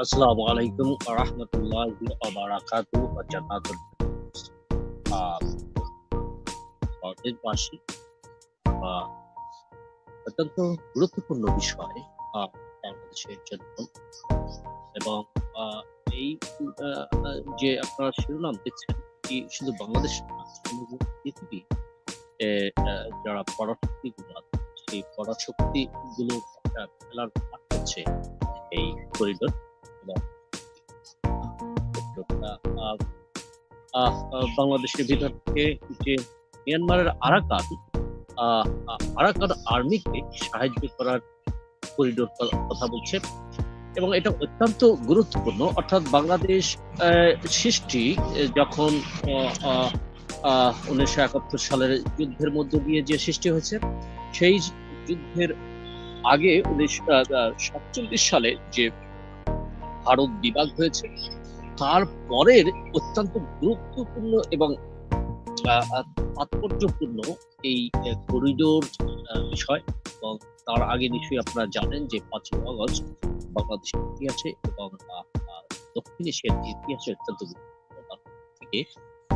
আসসালামু আলাইকুম রহমতুল্লাহি বারাকাতু জান্নাতুল আহ, অত্যন্ত গুরুত্বপূর্ণ বিষয় বাংলাদেশের জন্য এবং এই যে আপনারা শিরোনাম দেখছেন কি শুধু বাংলাদেশ পৃথিবী যারা পরাশক্তি গুলো আছে সেই পরাশক্তি গুলো একটা খেলার মাঠ হচ্ছে এই করিডোর আহ, বাংলাদেশের ভিতর থেকে যে মিয়ানমারের আরাকান আরাকান আর্মিকে সাহায্য করার করিডোর কথা বলছে এবং এটা অত্যন্ত গুরুত্বপূর্ণ। অর্থাৎ বাংলাদেশ সৃষ্টি যখন উনিশশো একাত্তর সালের যুদ্ধের মধ্য দিয়ে যে সৃষ্টি হয়েছে সেই যুদ্ধের আগে উনিশশো সাতচল্লিশ সালে যে ভারত বিভাগ হয়েছে তারপরের অত্যন্ত গুরুত্বপূর্ণ এবং তাৎপর্যপূর্ণ এই করিডোর বিষয়। এবং তার আগে নিশ্চয়ই আপনারা জানেন যে পাঁচই আগস্ট বাংলাদেশের ইতিহাসে এবং দক্ষিণ এশিয়ার ইতিহাসে অত্যন্ত গুরুত্বপূর্ণ থেকে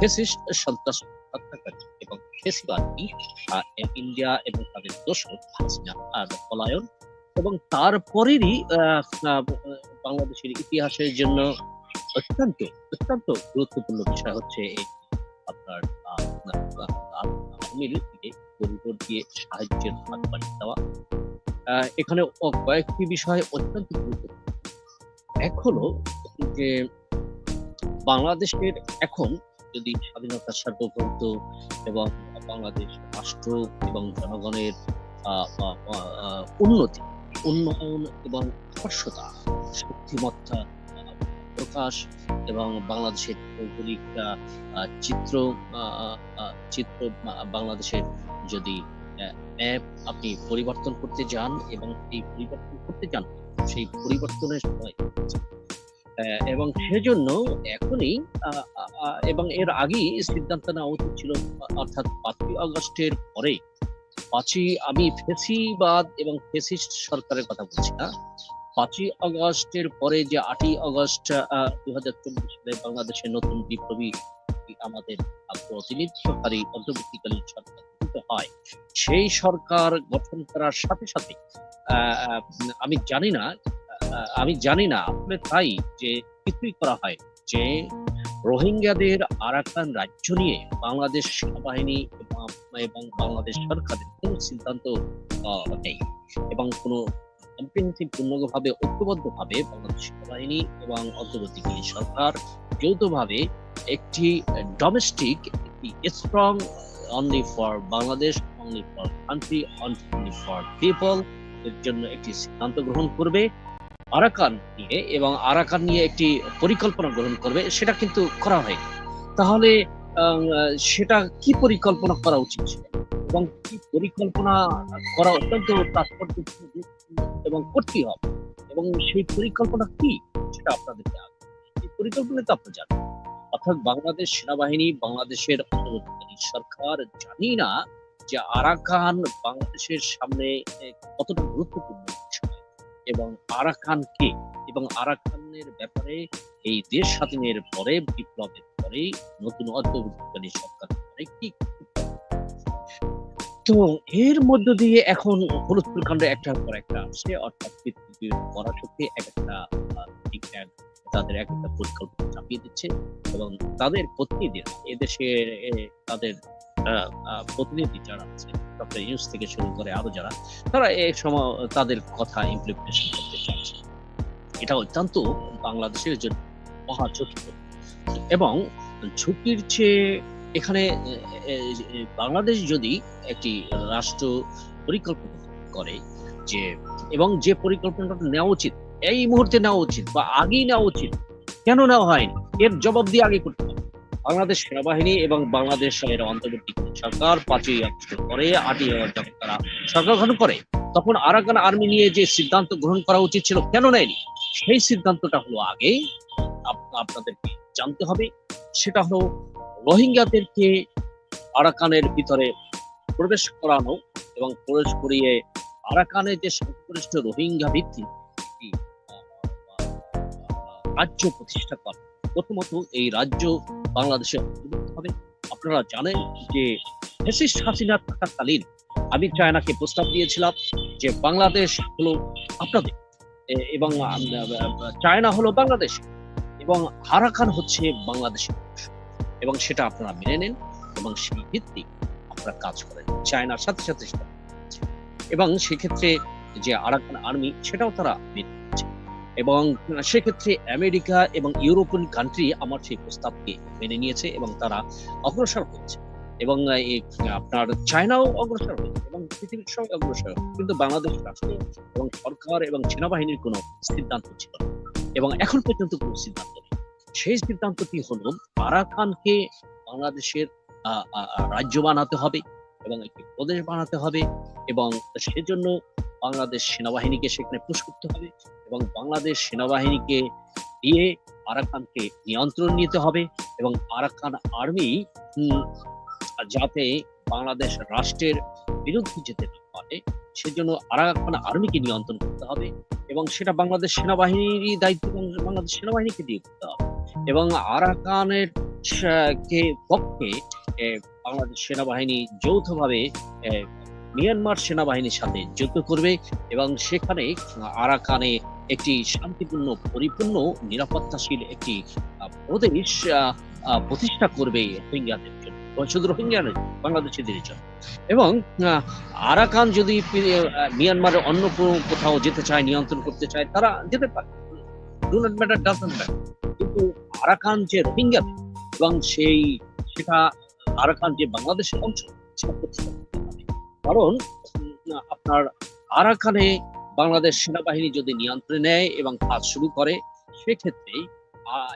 ফেসিস্ট সন্ত্রাস হত্যাকারী এবং ফেসিবাদী ইন্ডিয়া এবং তাদের দোষর হাসিনা আর পলায়ন এবং তারপরেরই বাংলাদেশের ইতিহাসের জন্য অত্যন্ত অত্যন্ত গুরুত্বপূর্ণ বিষয় হচ্ছে এই আপনার করিডোর দিয়ে সাহায্যের হাত বাড়িয়ে দেওয়া। এখানে কয়েকটি বিষয় অত্যন্ত গুরুত্বপূর্ণ। হলো যে বাংলাদেশের এখন যদি স্বাধীনতার সার্বভৌমত্ব এবং বাংলাদেশ রাষ্ট্র এবং জনগণের উন্নতি, উন্নয়ন এবং স্পর্শতা, শক্তিমত্তা আহ, এবং বাংলাদেশের ভৌগোলিক চিত্র চিত্র বাংলাদেশের যদি ম্যাপ আপনি পরিবর্তন করতে যান এবং এই পরিবর্তন করতে যান সেই পরিবর্তনের সময়। এবং সেজন্য এখনই এবং এর আগেই সিদ্ধান্ত নেওয়া উচিত ছিল অর্থাৎ পাঁচই আগস্টের পরে। পাঁচই আমি ফেসিবাদ এবং ফেসিস্ট সরকারের কথা বলছি না। পাঁচই আগস্টের পরে যে আটই আগস্ট দুই হাজার চব্বিশ সালে বাংলাদেশের নতুন বিপ্লবী আমাদের প্রতিনিধিত্বকারী অন্তর্বর্তীকালীন সরকার হয়, সেই সরকার গঠন করার সাথে সাথে আমি জানি না আমি জানি না, আসলে তাই যে কিছুই করা হয়, যে রোহিঙ্গাদের আরাকান রাজ্য নিয়ে বাংলাদেশ সেনাবাহিনী এবং বাংলাদেশ সরকারের কোনো সিদ্ধান্ত নেই এবং কোনো কম্প্রিহেন্সিভ পূর্ণভাবে ঐক্যবদ্ধভাবে বাংলাদেশ সেনাবাহিনী এবং অন্তর্বর্তীকালীন সরকার যৌথভাবে একটি ডোমেস্টিক একটি strong only for Bangladesh only for country only for people এর জন্য একটি সিদ্ধান্ত গ্রহণ করবে। আরাকান নিয়ে এবং আরাকান নিয়ে একটি পরিকল্পনা গ্রহণ করবে, সেটা কিন্তু করা হয়নি। তাহলে সেটা কি পরিকল্পনা করা উচিত ছিল? এবং কি পরিকল্পনা করা অত্যন্ত তাৎপর্যপূর্ণ এবং করতে হবে। এবং সেই পরিকল্পনা কি, সেটা আপনাদেরকে আগে এই পরিকল্পনা তো আপনি জানেন। অর্থাৎ বাংলাদেশ সেনাবাহিনী, বাংলাদেশের অন্তর্বর্তীকালীন সরকার জানি না যে আরাকান বাংলাদেশের সামনে কতটা গুরুত্বপূর্ণ বিষয়। এবং আরাকান কে? এবং আরাকানের ব্যাপারে এই দেশ স্বাধীনের পরে, বিপ্লবের পরে, নতুন অন্তর্বর্তীকালীন সরকার কি? তো এর মধ্য দিয়ে এখন হলুদপুর কাণ্ডে একটার পর একটা আসছে অর্থাৎ পৃথিবীর পরাশক্তি এক একটা তাদের এক একটা পরিকল্পনা চাপিয়ে দিচ্ছে এবং তাদের প্রতিনিধিরা এদেশের এ, তাদের প্রতিনিধি যারা আছে ডক্টর ইউস থেকে শুরু করে আরও যারা তারা এই সময় তাদের কথা ইমপ্লিমেন্টেশন করতে চাচ্ছে। এটা অত্যন্ত বাংলাদেশের জন্য মহা ঝুঁকি এবং ঝুঁকির চেয়ে এখানে বাংলাদেশ যদি একটি রাষ্ট্র পরিকল্পনা করে যে, এবং যে পরিকল্পনাটা নেওয়া উচিত, এই মুহূর্তে নেওয়া উচিত বা আগেই নেওয়া উচিত, কেন নেওয়া হয়নি? এর জবাব দিয়ে আগে করতে হবে। বাংলাদেশ সেনাবাহিনী এবং বাংলাদেশ এর অন্তর্বর্তী সরকার পাঁচই আগস্টের পরে আটই আগস্ট যখন তারা সরকার গঠন করে, তখন আরাকান আর্মি নিয়ে যে সিদ্ধান্ত গ্রহণ করা উচিত ছিল, কেন নেয়নি? সেই সিদ্ধান্তটা হলো আগে আপ- আপনাদেরকে জানতে হবে। সেটা হলো রোহিঙ্গাদেরকে আরাকানের ভিতরে প্রবেশ করানো এবং প্রবেশ করিয়ে আরাকানে যে সংশ্লিষ্ট রোহিঙ্গা ভিত্তিক রাজ্য প্রতিষ্ঠা করে প্রথমত এই রাজ্য বাংলাদেশে অন্তর্ভুক্ত হবে আপনারা জানেন যে ফ্যাসিস্ট হাসিনা থাকাকালীন আমি চায়নাকে প্রস্তাব দিয়েছিলাম যে বাংলাদেশ হলো আপনাদের এবং চায়না হলো বাংলাদেশ, এবং আরাকান হচ্ছে বাংলাদেশের অংশ। এবং সেটা আপনারা মেনে নেন এবং সেই ভিত্তিক আপনারা কাজ করেন চায়নার সাথে সাথে সেটা এবং সেক্ষেত্রে যে আরাকান আর্মি, সেটাও তারা মেনে এবং সেক্ষেত্রে আমেরিকা এবং ইউরোপিয়ান কান্ট্রি আমার সেই প্রস্তাবকে মেনে নিয়েছে এবং তারা অগ্রসর হচ্ছে। এবং আপনার চায়নাও অগ্রসর হয়েছে এবং পৃথিবীর সবাই অগ্রসর কিন্তু বাংলাদেশ রাষ্ট্র এবং সরকার এবং সেনাবাহিনীর কোনো সিদ্ধান্ত ছিল এবং এখন পর্যন্ত কোনো সিদ্ধান্ত সেই সিদ্ধান্তটি হলো আরাকানকে বাংলাদেশের আহ, আহ, আহ, রাজ্য বানাতে হবে এবং একটি প্রদেশ বানাতে হবে এবং সেজন্য বাংলাদেশ সেনাবাহিনীকে সেখানে পুশ করতে হবে এবং বাংলাদেশ সেনাবাহিনীকে দিয়ে আরাকানকে নিয়ন্ত্রণ নিতে হবে এবং আরাকান আর্মি যাতে বাংলাদেশ রাষ্ট্রের বিরুদ্ধে যেতে না পারে সেজন্য আরাকান আর্মিকে নিয়ন্ত্রণ করতে হবে এবং সেটা বাংলাদেশ সেনাবাহিনীর দায়িত্ব বাংলাদেশ সেনাবাহিনীকে দিয়ে করতে হবে। এবং আরাকানের কে, পক্ষে বাংলাদেশ সেনাবাহিনী যৌথভাবে মিয়ানমার সেনাবাহিনীর সাথে যুদ্ধ করবে এবং সেখানে, আরাকানে একটি শান্তিপূর্ণ, পরিপূর্ণ, নিরাপত্তাশীল একটি প্রদেশ প্রতিষ্ঠা করবে রোহিঙ্গাদের জন্য। শুধু রোহিঙ্গা বাংলাদেশিদের জন্য। এবং আরাকান যদি মিয়ানমারের অন্য কোথাও যেতে চায়, নিয়ন্ত্রণ করতে চায়, তারা যেতে পারে। Do not matter doesn't matter Arakan যে রোহিঙ্গা এবং সেই, সেটা আরাকান যে বাংলাদেশের হবে কারণ আপনার আরাকানে বাংলাদেশ সেনাবাহিনী যদি নিয়ন্ত্রণে নেয় এবং কাজ শুরু করে সেক্ষেত্রে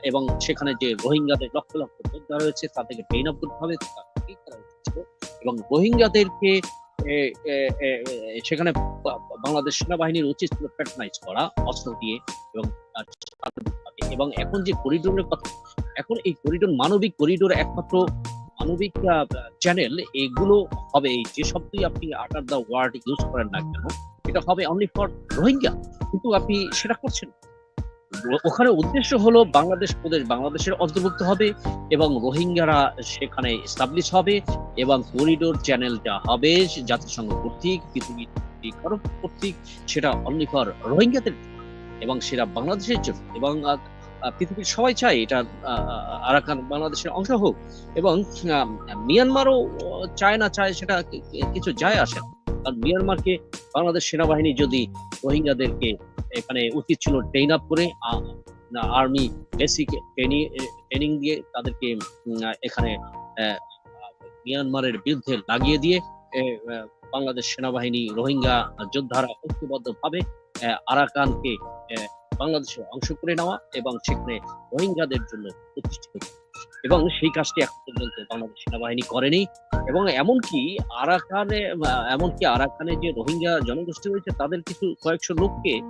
এবং সেখানে যে রোহিঙ্গাদের লক্ষ লক্ষ যোদ্ধা রয়েছে তাদেরকে ট্রেন আপ করতে হবে। এবং রোহিঙ্গাদেরকে সেখানে বাংলাদেশ সেনাবাহিনীর উচিত ছিল প্যাট্রোনাইজ করা, অস্ত্র দিয়ে, এবং। এবং এখন যে করিডোরের কথা, এখন এই করিডোর মানবিক করিডোর একমাত্র মানবিক চ্যানেল এগুলো হবে এই। যে শব্দই আপনি আটার দা ওয়ার্ড ইউজ করেন না কেন, এটা হবে অনলি ফর রোহিঙ্গা। কিন্তু আপনি সেটা করছেন। ওখানে উদ্দেশ্য হলো বাংলাদেশ প্রদেশ বাংলাদেশের অন্তর্ভুক্ত হবে এবং রোহিঙ্গারা সেখানে এস্টাবলিশ হবে এবং করিডোর চ্যানেলটা হবে জাতিসংঘ কর্তৃক, পৃথিবী কর্তৃক, সেটা অনলি ফর রোহিঙ্গাদের। এবং সেটা বাংলাদেশের জন্য এবং পৃথিবীর সবাই চায় এটা আরাকান বাংলাদেশের অংশ হোক এবং মিয়ানমারও চায় না, চায় সেটা কিছু যায় আসে না। কারণ মিয়ানমারকে বাংলাদেশ সেনাবাহিনী যদি রোহিঙ্গাদেরকে এখানে উচিত ছিল ট্রেন আপ করে আর্মি বেসিক ট্রেনিং ট্রেনিং দিয়ে তাদেরকে এখানে মিয়ানমারের বিরুদ্ধে লাগিয়ে দিয়ে বাংলাদেশ সেনাবাহিনী রোহিঙ্গা যোদ্ধারা ঐক্যবদ্ধ ভাবে আরাকানকে আহ, বাংলাদেশের অংশ করে নেওয়া এবং সেখানে রোহিঙ্গাদের জন্য প্রতিষ্ঠিত এবং সেই কাজটি এখন পর্যন্ত বাংলাদেশ সেনাবাহিনী করেনি। এবং এমনকি আরাকানে এমনকি আরাকানে যে রোহিঙ্গা জনগোষ্ঠী রয়েছে তাদের কিছু কয়েকশো লোককে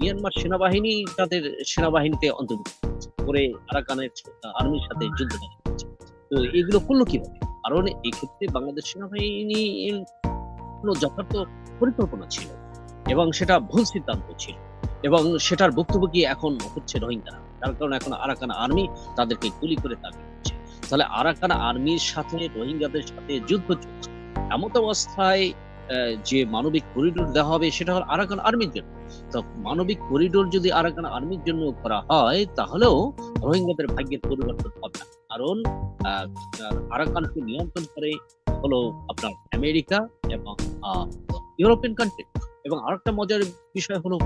মিয়ানমার সেনাবাহিনী তাদের সেনাবাহিনীতে অন্তর্ভুক্ত করে আরাকানের আর্মির সাথে যুদ্ধ করেছে তো এগুলো করল কীভাবে? কারণ এই ক্ষেত্রে বাংলাদেশ সেনাবাহিনী কোনো যথার্থ পরিকল্পনা ছিল এবং সেটা ভুল সিদ্ধান্ত ছিল। এবং সেটার ভুক্তভোগী এখন হচ্ছে রোহিঙ্গারা তার কারণ এখন আরাকান আর্মি তাদেরকে গুলি করে তাড়িয়ে দিচ্ছে। তাহলে আরাকান আর্মির সাথে রোহিঙ্গাদের সাথে যুদ্ধ চলছে। এমত অবস্থায় যে মানবিক করিডোর দেওয়া হবে সেটা হল আরাকান আর্মির জন্য। তো মানবিক করিডোর যদি আরাকান আর্মির জন্য করা হয়, তাহলেও রোহিঙ্গাদের ভাগ্যের পরিবর্তন হবে না। কারণ আরাকানকে নিয়ন্ত্রণ করে হলো আপনার আমেরিকা এবং ইউরোপিয়ান কান্ট্রি এবং আরেকটা মজার বিষয় হলো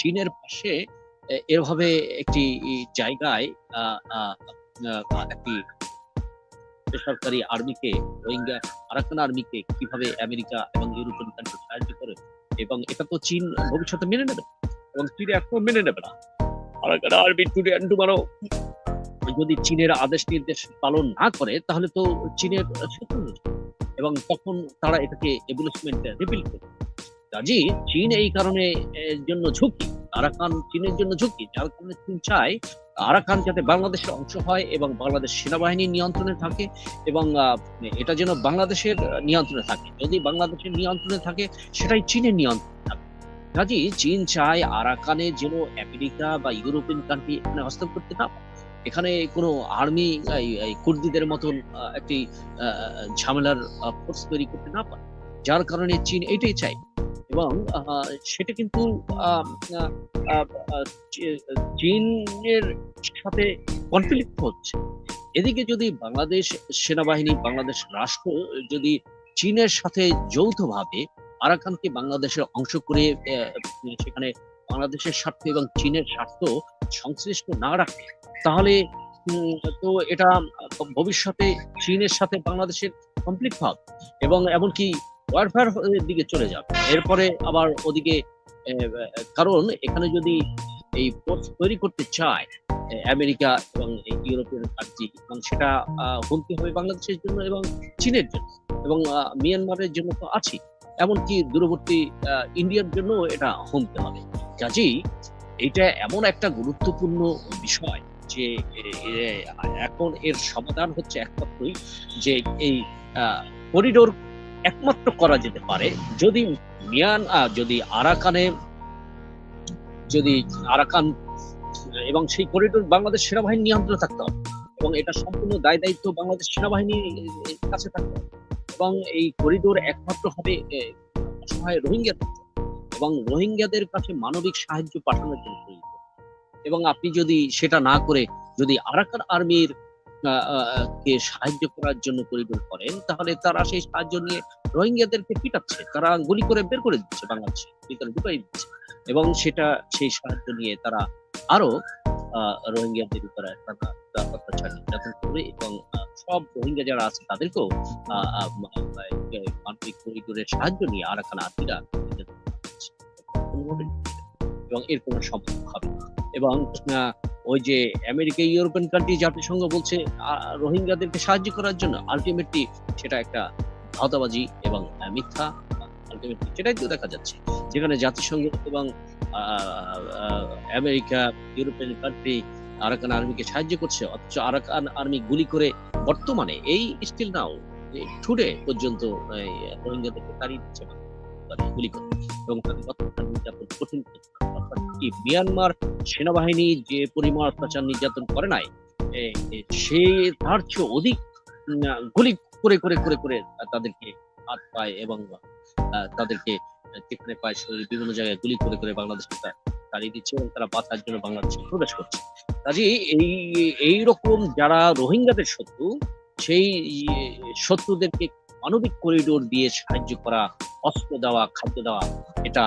চীনের পাশে এভাবে একটি জায়গায় একটি বেসরকারি আর্মিকে, রোহিঙ্গা আরাকান আর্মিকে কীভাবে আমেরিকা এবং ইউরোপিয়ান কান্ট্রি সাহায্য করে এবং এটা তো চীন ভবিষ্যতে মেনে নেবে এবং চীন এখন মেনে নেবে না। আরাকান আর্মি যদি চীনের আদেশ নির্দেশ পালন না করে, তাহলে তো চীনের শত্রু এবং তখন তারা এটাকে রিপিল করবে। কাজী চীন এই কারণে জন্য ঝুঁকি। আরাকান চীনের জন্য ঝুঁকি, যার কারণে চীন চায় আরাকান যাতে বাংলাদেশের অংশ হয় এবং বাংলাদেশ সেনাবাহিনীর নিয়ন্ত্রণে থাকে এবং এটা যেন বাংলাদেশের নিয়ন্ত্রণে থাকে। যদি বাংলাদেশের নিয়ন্ত্রণে থাকে, সেটাই চীনের নিয়ন্ত্রণে থাকে। কাজী চীন চায় আরাকানে যেন আমেরিকা বা ইউরোপিয়ান কান্ট্রি এখানে হস্তক্ষেপ করতে না। এখানে কোনো আর্মি কুর্দিদের মতন একটি ঝামেলার ফোর্স তৈরি করতে না পারে। যার কারণে চীন এটাই চায়। এবং সেটা কিন্তু চীনের সাথে কনফ্লিক্ট হচ্ছে। এদিকে যদি বাংলাদেশ সেনাবাহিনী, বাংলাদেশ রাষ্ট্র যদি চীনের সাথে যৌথভাবে আরাকানকে বাংলাদেশের অংশ করে সেখানে বাংলাদেশের স্বার্থ এবং চীনের স্বার্থ সংশ্লিষ্ট না রাখে, তাহলে তো এটা ভবিষ্যতে চীনের সাথে বাংলাদেশের কমপ্লিট হবে। এবং এমনকি ওয়ারফেয়ার দিকে চলে যাবে। এরপরে আবার ওদিকে কারণ এখানে যদি এই ফোর্স তৈরি করতে চায় আমেরিকা এবং এই ইউরোপিয়ান কান্ট্রি এবং সেটা হুমকি হবে বাংলাদেশের জন্য এবং চীনের জন্য, এবং মিয়ানমারের জন্য তো আছে এমনকি দূরবর্তী ইন্ডিয়ার জন্য এটা হুমকি হবে। কাজেই এটা এমন একটা গুরুত্বপূর্ণ বিষয় যে এখন এর সমাধান হচ্ছে একমাত্রই যে এই করিডোর একমাত্র করা যেতে পারে যদি মিয়ান যদি আরাকানে যদি আরাকান এবং সেই করিডোর বাংলাদেশ সেনাবাহিনী নিয়ন্ত্রণে থাকতে হবে এবং এটা সম্পূর্ণ দায় দায়িত্ব বাংলাদেশ সেনাবাহিনীর কাছে থাকতে হবে এবং এই করিডোর একমাত্র হবে এ, অসহায় রোহিঙ্গা এবং রোহিঙ্গাদের কাছে মানবিক সাহায্য পাঠানোর জন্য। এবং আপনি যদি সেটা না করে যদি আরাকান আর্মির কে সাহায্য করার জন্য করিডোর করেন, তাহলে তারা সেই সাহায্য নিয়ে রোহিঙ্গাদেরকে পিটাচ্ছে। তারা গুলি করে বের করে দিচ্ছে বাংলাদেশে। ঢুকাই দিচ্ছে। এবং সেটা সেই সাহায্য নিয়ে তারা আরও রোহিঙ্গাদের উপরে তারা অত্যাচার নির্যাতন করে এবং সব রোহিঙ্গা যারা আছে তাদেরকেও মানবিক করিডোরের সাহায্য নিয়ে আরাকান আর্মিরা এবং এর কোনো সম্ভব হবে। এবং ওই যে আমেরিকা, ইউরোপিয়ান কান্ট্রি জাতিসংঘ বলছে রোহিঙ্গাদেরকে সাহায্য করার জন্য আলটিমেটলি সেটা একটা ভাওতাবাজি এবং মিথ্যা আলটিমেটলি সেটাই তো দেখা যাচ্ছে। যেখানে জাতিসংঘ এবং আমেরিকা, ইউরোপিয়ান কান্ট্রি আরাকান আর্মিকে সাহায্য করছে, অথচ আরাকান আর্মি গুলি করে বর্তমানে এই স্টিল নাও টুডে পর্যন্ত রোহিঙ্গাদেরকে তাড়িয়ে দিচ্ছে। মানে গুলি করে এবং তাদের নির্যাতন কঠিন মিয়ানমার সেনাবাহিনী যে পরিমাণ অত্যাচার নির্যাতন করে নাই সে তার চেয়ে অধিক গুলি করে করে করে করে তাদেরকে হাত পায় এবং তাদেরকে যেখানে পায় শরীরে বিভিন্ন জায়গায় গুলি করে করে বাংলাদেশে তাড়িয়ে দিচ্ছে এবং তারা বাঁচার জন্য বাংলাদেশে প্রবেশ করছে। কাজে এই এই রকম যারা রোহিঙ্গাদের শত্রু, সেই শত্রুদেরকে মানবিক করিডোর দিয়ে সাহায্য করা, অস্ত্র দেওয়া, খাদ্য দেওয়া, এটা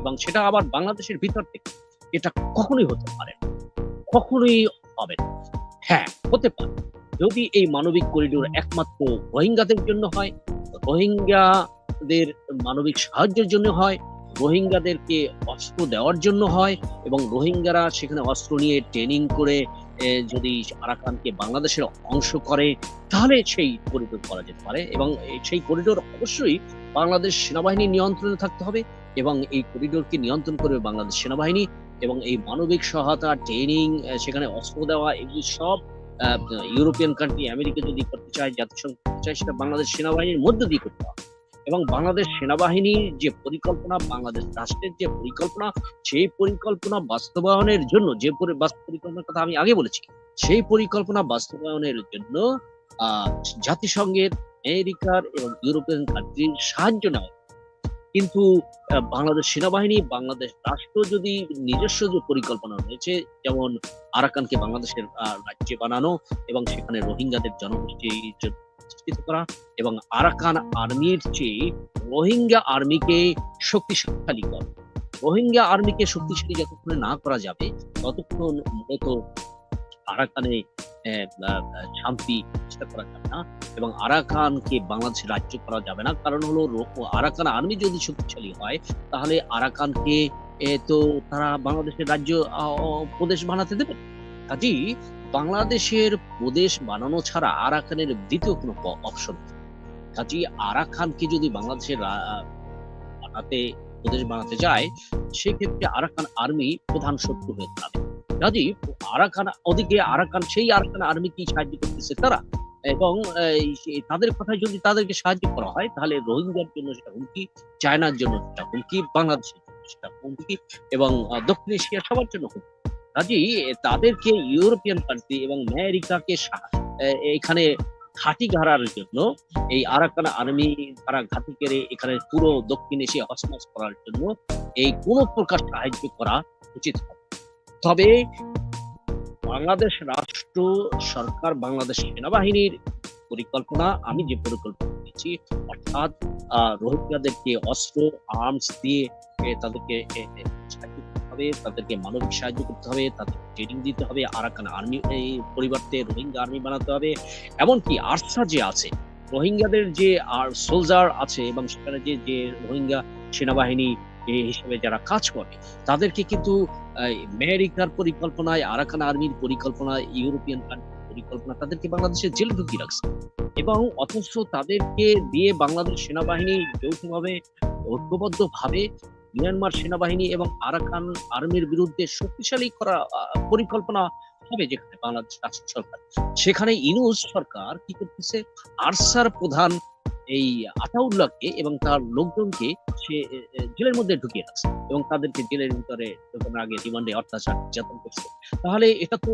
এবং সেটা আবার বাংলাদেশের ভিতর থেকে, এটা কখনোই হতে পারে। কখনোই হবে হ্যাঁ হতে পারে যদি এই মানবিক করিডোর একমাত্র রোহিঙ্গাদের জন্য হয়, রোহিঙ্গাদের মানবিক সাহায্যের জন্য হয় রোহিঙ্গাদেরকে অস্ত্র দেওয়ার জন্য হয় এবং রোহিঙ্গারা সেখানে অস্ত্র নিয়ে ট্রেনিং করে যদি আরাকানকে বাংলাদেশের অংশ করে, তাহলে সেই করিডোর করা যেতে পারে এবং সেই করিডোর অবশ্যই বাংলাদেশ সেনাবাহিনী নিয়ন্ত্রণে থাকতে হবে এবং এই করিডোরকে নিয়ন্ত্রণ করবে বাংলাদেশ সেনাবাহিনী এবং এই মানবিক সহায়তা ট্রেনিং সেখানে অস্ত্র দেওয়া, এগুলি সব ইউরোপিয়ান কান্ট্রি আমেরিকা যদি করতে চায়, জাতিসংঘ করতে চায়, সেটা বাংলাদেশ সেনাবাহিনীর মধ্য দিয়ে করতে হবে। এবং বাংলাদেশ সেনাবাহিনীর যে পরিকল্পনা বাংলাদেশ রাষ্ট্রের যে পরিকল্পনা সেই পরিকল্পনা বাস্তবায়নের জন্য যে পরিকল্পনার কথা আমি আগে বলেছি সেই পরিকল্পনা বাস্তবায়নের জন্য আহ, জাতিসংঘের আমেরিকার এবং ইউরোপিয়ান কান্ট্রির সাহায্য নেওয়া কিন্তু বাংলাদেশ সেনাবাহিনী বাংলাদেশ রাষ্ট্র যদি নিজস্ব যে পরিকল্পনা রয়েছে যেমন আরাকানকে বাংলাদেশের রাজ্যে বানানো এবং সেখানে রোহিঙ্গাদের জনগোষ্ঠী জ- প্রতিষ্ঠিত করা এবং আরাকান আর্মির চেয়ে রোহিঙ্গা আর্মিকে শক্তিশালী করা। রোহিঙ্গা আর্মিকে শক্তিশালী যতক্ষণ না করা যাবে, ততক্ষণ মূলত আরাকানে শান্তি প্রতিষ্ঠা করা যাবে না এবং আরাকানকে বাংলাদেশের রাজ্য করা যাবে না। কারণ হলো আরাকান আর্মি যদি শক্তিশালী হয়, তাহলে আরাকানকে তো তারা বাংলাদেশের রাজ্য প্রদেশ বানাতে দেবে। কাজেই বাংলাদেশের প্রদেশ বানানো ছাড়া আরাকানের দ্বিতীয় কোনো অপশন কাজেই আরাকানকে যদি বাংলাদেশের বানাতে, প্রদেশ বানাতে যায় সেক্ষেত্রে আরাকান আর্মি প্রধান শত্রু হয়ে দাঁড়াবে। কাজেই আরাকান, ওদিকে আরাকান, সেই আরাকান আর্মি কি সাহায্য করতেছে তারা? এবং তাদের কথায় যদি তাদেরকে সাহায্য করা হয়, তাহলে রোহিঙ্গার জন্য সেটা হুমকি, চায়নার জন্য সেটা হুমকি, বাংলাদেশের জন্য। সেটা হুমকি এবং দক্ষিণ এশিয়া সবার জন্য হুমকি। কাজেই এ, তাদেরকে ইউরোপিয়ান কান্ট্রি এবং আমেরিকাকে এখানে ঘাঁটি গাড়ার জন্য এই আরাকান আর্মি তারা ঘাঁটি কেড়ে এখানে পুরো দক্ষিণ এশিয়া হসমাস করার জন্য এই কোন প্রকার সাহায্য করা উচিত হবে তবে বাংলাদেশ রাষ্ট্র সরকার বাংলাদেশ সেনাবাহিনীর পরিকল্পনা আমি যে পরিকল্পনা করেছি অর্থাৎ রোহিঙ্গাদেরকে অস্ত্র আর্মস দিয়ে তাদেরকে হবে, তাদেরকে মানবিক সাহায্য করতে হবে, তাদের ট্রেনিং দিতে হবে, আরাকান আর্মি পরিবর্তে রোহিঙ্গা আর্মি বানাতে হবে। এমনকি আরসা যে আছে, রোহিঙ্গাদের যে আর সোলজার আছে এবং সেখানে যে যে রোহিঙ্গা সেনাবাহিনী হিসেবে যারা কাজ করে, তাদেরকে কিন্তু আমেরিকার পরিকল্পনায়, আরাকান আর্মির পরিকল্পনায়, ইউরোপিয়ান পরিকল্পনা তাদেরকে বাংলাদেশের জেলে ঢুকিয়ে রাখছে। এবং অথচ তাদেরকে দিয়ে বাংলাদেশ সেনাবাহিনী যৌথভাবে ঐক্যবদ্ধ ভাবে মিয়ানমার সেনাবাহিনী এবং আরাকান আর্মির বিরুদ্ধে শক্তিশালী করা পরিকল্পনা হবে যেখানে বাংলাদেশ রাষ্ট্র সরকার। সেখানে ইনুস সরকার কি করতেছে? আরসার প্রধান এই আতাউল্লাহকে এবং তার লোকজনকে সে জেলের মধ্যে ঢুকিয়ে রাখছে এবং তাদেরকে জেলের ভিতরে ঢোকানোর আগে রিমান্ডে অত্যাচার নির্যাতন করছে। তাহলে এটা তো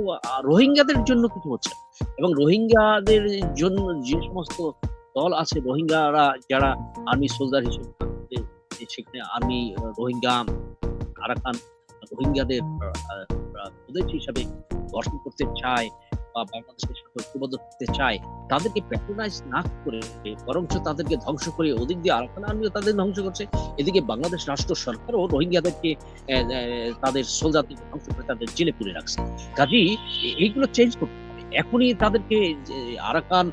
রোহিঙ্গাদের জন্য কিছু হচ্ছে। এবং রোহিঙ্গাদের জন্য যে সমস্ত দল আছে, রোহিঙ্গারা যারা আর্মি সোলজার হিসেবে সেখানে আর্মি রোহিঙ্গা আরাকান রোহিঙ্গাদের প্রদেশ হিসাবে গঠন করতে চায় বা বাংলাদেশের সাথে ঐক্যবদ্ধ করতে চায়, তাদেরকে প্যাট্রোনাইজ না করে, বরঞ্চ তাদেরকে ধ্বংস করে ওদিক দিয়ে আরাকান আর্মিও তাদের ধ্বংস করছে। এদিকে বাংলাদেশ রাষ্ট্র সরকারও রোহিঙ্গাদেরকে তাদের সোলজারদেরকে ধ্বংস করে তাদের জেলে পুরে রাখছে। কাজেই এইগুলো চেঞ্জ করতে হবে। এখনই তাদেরকে আরাকান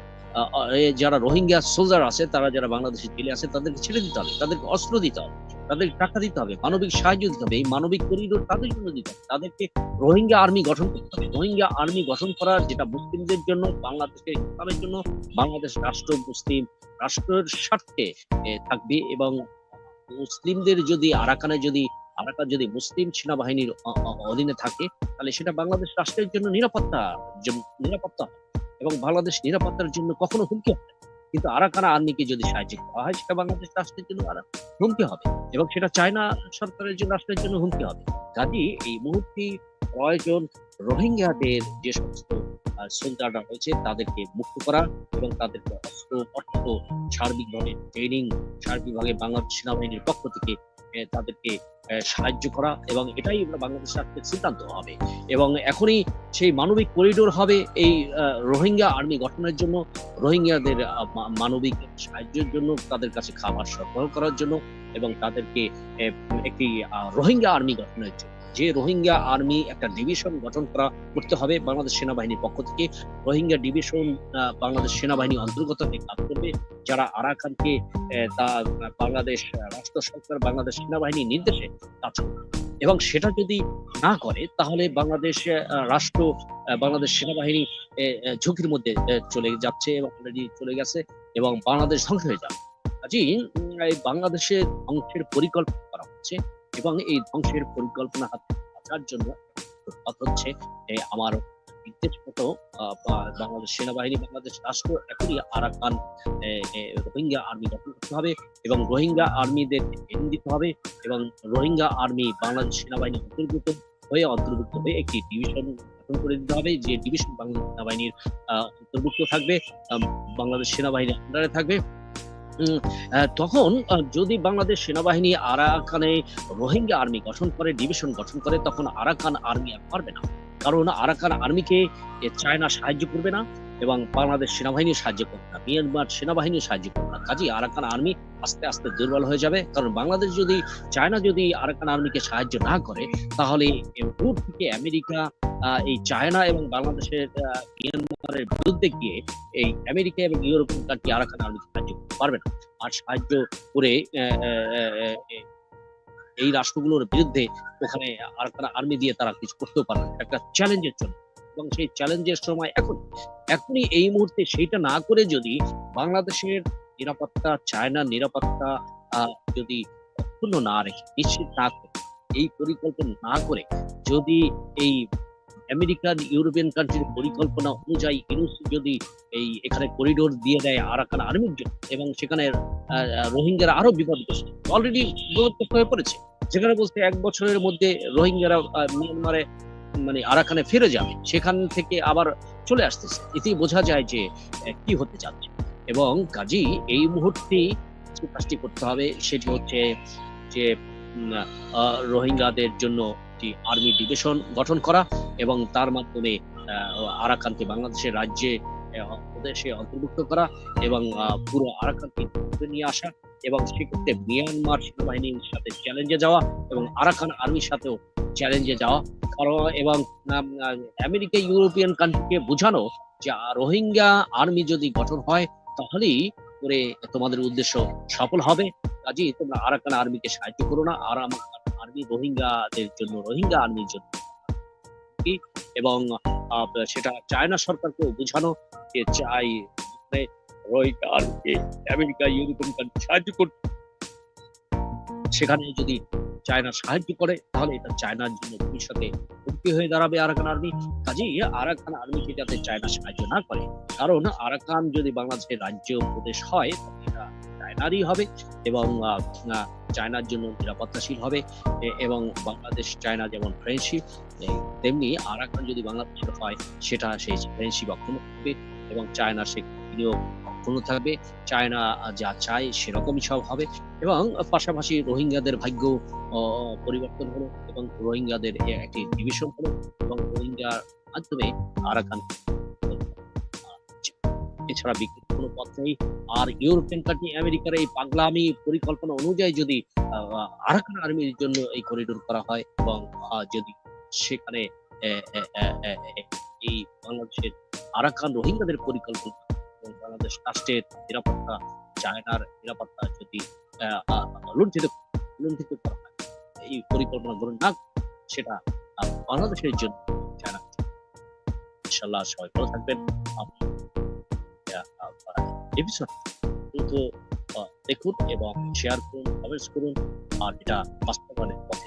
যারা রোহিঙ্গা সোলজার আছে, তারা যারা বাংলাদেশের জেলে আছে, তাদেরকে ছেড়ে দিতে হবে, তাদেরকে অস্ত্র দিতে হবে, তাদেরকে টাকা দিতে হবে, মানবিক সাহায্য দিতে হবে, এই মানবিক করিডোর তাদের জন্য দিতে হবে, তাদেরকে রোহিঙ্গা আর্মি গঠন করতে হবে, রোহিঙ্গা আর্মি গঠন করার যেটা মুসলিমদের জন্য বাংলাদেশের ইসলামের জন্য, বাংলাদেশ রাষ্ট্র মুসলিম রাষ্ট্রের স্বার্থে থাকবে এবং মুসলিমদের যদি আরাকানে যদি, আরাকান যদি মুসলিম সেনাবাহিনীর অধীনে থাকে, তাহলে সেটা বাংলাদেশ রাষ্ট্রের জন্য নিরাপত্তা নিরাপত্তা। এবং বাংলাদেশ নিরাপত্তার জন্য কখনো হুমকি হবে। কিন্তু আরাকানা আর্মিকে যদি সাহায্য করা হয়, সেটা বাংলাদেশ রাষ্ট্রের জন্য হুমকি হবে এবং সেটা চায়না সরকারের জন্য, রাষ্ট্রের জন্য হুমকি হবে কাজে এই মুহূর্তে প্রয়োজন রোহিঙ্গাদের যে সমস্ত সোলজাররা রয়েছে, তাদেরকে মুক্ত করা এবং তাদেরকে অস্ত্র অর্থ সার্বিকভাবে ট্রেনিং সার্বিকভাবে বাংলাদেশ সেনাবাহিনীর পক্ষ থেকে তাদেরকে সাহায্য করা এবং এটাই বাংলাদেশ রাষ্ট্রের সিদ্ধান্ত হবে। এবং এখনই সেই মানবিক করিডোর হবে এই রোহিঙ্গা আর্মি গঠনের জন্য, রোহিঙ্গাদের মানবিক সাহায্যের জন্য, তাদের কাছে খাবার সরবরাহ করার জন্য এবং তাদেরকে একটি রোহিঙ্গা আর্মি গঠনের জন্য। যে রোহিঙ্গা আর্মি একটা ডিভিশন গঠন করা, করতে হবে বাংলাদেশ সেনাবাহিনীর পক্ষ থেকে। রোহিঙ্গা ডিভিশন বাংলাদেশ সেনাবাহিনী অন্তর্গত হয়ে কাজ করবে। যারা আরাকানকে তা, বাংলাদেশ রাষ্ট্র সরকার, বাংলাদেশ সেনাবাহিনী নির্দেশে কাজ করবে। এবং সেটা যদি না করে, তাহলে বাংলাদেশ রাষ্ট্র বাংলাদেশ সেনাবাহিনী ঝুঁকির মধ্যে চলে যাচ্ছে এবং অলরেডি চলে গেছে এবং বাংলাদেশ ধ্বংস হয়ে যাবে। কাজেই বাংলাদেশের ধ্বংসের পরিকল্পনা করা হচ্ছে। এবং এই ধ্বংসের পরিকল্পনা হাত থেকে বাঁচার জন্য হচ্ছে আমার নির্দেশ মতো বাংলাদেশ সেনাবাহিনী, বাংলাদেশ রাষ্ট্র, এখনই আরাকান রোহিঙ্গা আর্মি গঠন করতে হবে এবং রোহিঙ্গা আর্মিদের দিতে হবে এবং রোহিঙ্গা আর্মি বাংলাদেশ সেনাবাহিনী অন্তর্ভুক্ত হয়ে অন্তর্ভুক্ত হয়ে একটি ডিভিশন গঠন করে দিতে হবে, যে ডিভিশন বাংলাদেশ সেনাবাহিনীর অন্তর্ভুক্ত থাকবে বাংলাদেশ সেনাবাহিনীর আন্ডারে থাকবে। তখন যদি বাংলাদেশ সেনাবাহিনী আরাকানে রোহিঙ্গা আর্মি গঠন করে, ডিভিশন গঠন করে, তখন আরাকান আর্মি আর পারবে না। কারণ আরাকান আর্মিকে চায়না সাহায্য করবে না এবং বাংলাদেশ সেনাবাহিনী সাহায্য করবে না। মিয়ানমার সেনাবাহিনী সাহায্য করবে না। কাজে আরাকান আর্মি আস্তে আস্তে দুর্বল হয়ে যাবে। কারণ বাংলাদেশ যদি, চায়না যদি আরাকান আর্মিকে সাহায্য না করে, তাহলে দূর থেকে আমেরিকা এই চায়না এবং বাংলাদেশের মিয়ানমারের বিরুদ্ধে গিয়ে এই আমেরিকা এবং ইউরোপিয়ান কান্ট্রি আরাকান আর্মিকে সাহায্য করতে পারবে না আর সাহায্য করে এই রাষ্ট্রগুলোর বিরুদ্ধে ওখানে আরাকান আর্মি দিয়ে তারা কিছু করতেও পারবে না। একটা চ্যালেঞ্জের জন্য এবং সেই চ্যালেঞ্জের সময় এখন এখনই এই মুহূর্তে সেইটা না করে যদি বাংলাদেশের নিরাপত্তা, চায়নার নিরাপত্তা যদি অক্ষুণ্ণ না রেখে, নিশ্চিত না করে, এই পরিকল্পনা না করে যদি এই আমেরিকান ইউরোপিয়ান কান্ট্রির পরিকল্পনা অনুযায়ী ইউনুস যদি এই এখানে করিডোর দিয়ে দেয় আরাকান আর্মির জন্য এবং সেখানে রোহিঙ্গারা আরও বিপদগ্রস্ত। অলরেডি বিপদগ্রস্ত হয়ে পড়েছে। যেখানে বলছে এক বছরের মধ্যে রোহিঙ্গারা মিয়ানমারে মানে আরাকানে ফিরে যাবে। সেখান থেকে আবার চলে আসতেছে। এতেই বোঝা যায় যে কি হতে যাচ্ছে। এবং কাজী, এই মুহূর্তে কাজটি করতে হবে, সেটি হচ্ছে যে রোহিঙ্গাদের জন্য একটি আর্মি ডিভিশন গঠন করা এবং তার মাধ্যমে আরাকানকে বাংলাদেশের রাজ্যে প্রদেশে অন্তর্ভুক্ত করা এবং পুরো আরাকানকে নিয়ে আসা এবং সেক্ষেত্রে মিয়ানমার সেনাবাহিনীর সাথে চ্যালেঞ্জে যাওয়া এবং আরাকান আর্মির সাথেও চ্যালেঞ্জে যাওয়া কারণ এবং আমেরিকা ইউরোপিয়ান কান্ট্রিকে বোঝানো যে রোহিঙ্গা আর্মি যদি গঠন হয় তাহলেই করে তোমাদের উদ্দেশ্য সফল হবে। কাজেই তোমরা আরাকান আর্মিকে সাহায্য করো না, আর আমার আর্মি রোহিঙ্গাদের জন্য রোহিঙ্গা আর্মির জন্য। এবং সেটা চায়না সরকারকেও বোঝানো যে চাই আমেরিকা ইউরোপিয়ান কান্ট্রি সাহায্য করতে সেখানে যদি চায়না সাহায্য করে, তাহলে এটা চায়নার জন্য ভবিষ্যতে হুমকি হয়ে দাঁড়াবে আরাকান আর্মি কাজেই আরাকান আর্মিকে যাতে চায়না সাহায্য না করে। কারণ আরাকান যদি বাংলাদেশের রাজ্য প্রদেশ হয় চায়নারই হবে এবং চায়নার জন্য নিরাপত্তাশীল হবে এবং বাংলাদেশ চায়না যেমন ফ্রেন্ডশিপ তেমনি আরাকান যদি বাংলাদেশের হয়, সেটা সেই ফ্রেন্ডশিপ অক্ষুণ্ণ থাকবে এবং চায়নার সে বিনিয়োগ অক্ষুণ্ণ থাকবে। চায়না যা চায় সেরকমই সব হবে এবং পাশাপাশি রোহিঙ্গাদের ভাগ্য পরিবর্তন হলো এবং রোহিঙ্গাদের একটি ডিভিশন হলো এবং রোহিঙ্গার মাধ্যমে আরাকান এছাড়া বিকল্প কোনো পথ নেই আর ইউরোপিয়ান কান্ট্রি আমেরিকার এই পাগলামি পরিকল্পনা অনুযায়ী যদি আরাকান আর্মির জন্য এই করিডোর করা হয় এবং যদি সেখানে এই বাংলাদেশের আরাকান রোহিঙ্গাদের পরিকল্পনা এবং বাংলাদেশ রাষ্ট্রের নিরাপত্তা, চায়নার নিরাপত্তা যদি লুণ্ঠিত লুণ্ঠিত করা হয়, এই পরিকল্পনা গ্রহণ না সেটা বাংলাদেশের জন্য চায়না। ইনশাল্লাহ সবাই ভালো থাকবেন। এপিসোড দ্রুত দেখুন এবং শেয়ার করুন কমেন্টস করুন আর এটা বাস্তবায়নের পথে